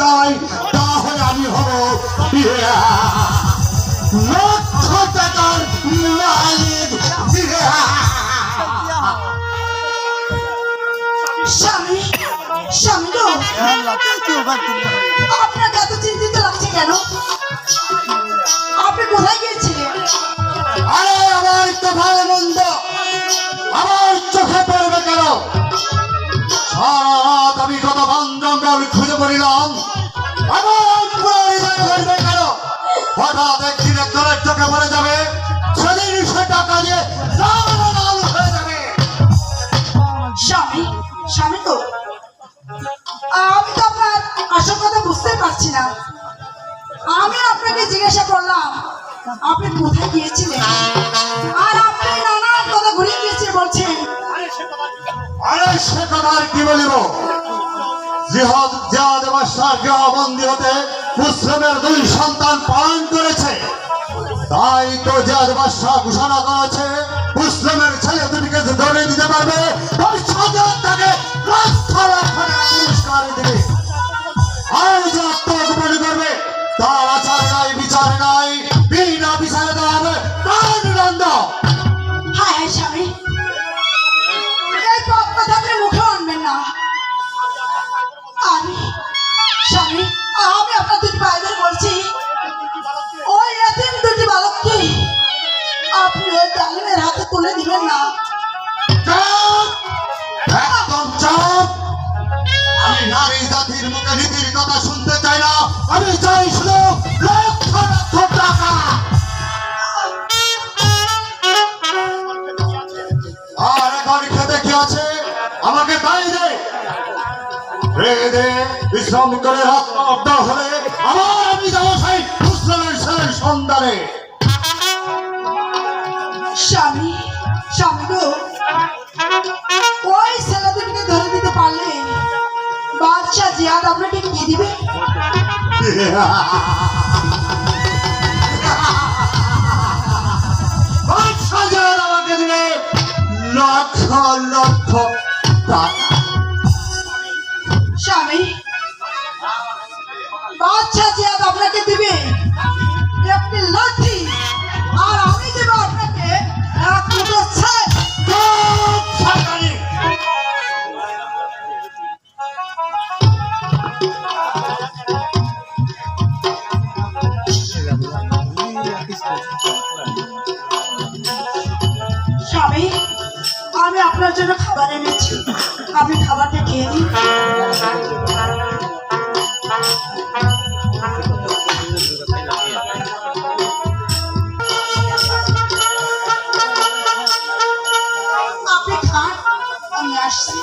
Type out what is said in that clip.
যায় তাহলে আমি হব লক্ষ টাকার মালিক। স্বামী স্বামী গো। হঠাৎ একদিন একজনের চোখে পড়ে যাবে। সেদিন সে টাকা দিয়ে লাল লাল হয়ে যাবে। স্বামী স্বামী তো? আমি তো আপনার আসল কথা বুঝতে পারছি না। আমি আপনাকে জিজ্ঞাসা করলাম আপনি কোথায় গিয়েছিলেন? আর আপনি নানান কথা ঘুরে গিয়েছে বলছেন। আরে সে কথা আর কি বলিব? জিহাদ জিহাদ বাদশাহ গৃহবন্দী হতে মুসলিমের দুই সন্তান পালন করেছে। তাই তো জিহাদ বাদশাহ ঘোষণা করেছে, মুসলিমের ছেলে দুটিকে ধরে দিতে পারবে মুখে নীতির কথা শুনতে চাই না। আমি চাই শুধু লক্ষ লক্ষ টাকা। আর এখন খেতে কি আছে? আমাকে তাই দে। বিশ্রাম করে রাত অর্ধ হলে আবার আমি যাব সেই মুসলিমের ছেলের সন্ধানে স্বামী স্বামী ওই ছেলে দুটিকে ধরে বাদশাহ আপনাকে কি দিবে আমাকে দিলে লক্ষ লক্ষ টাকা স্বামী পাঁচ জিয়াদ আমি আপনার জন্য খাবার এনেছি। আপনি খাবারটা খেয়ে নিন। আপনি খান আমি আসছি।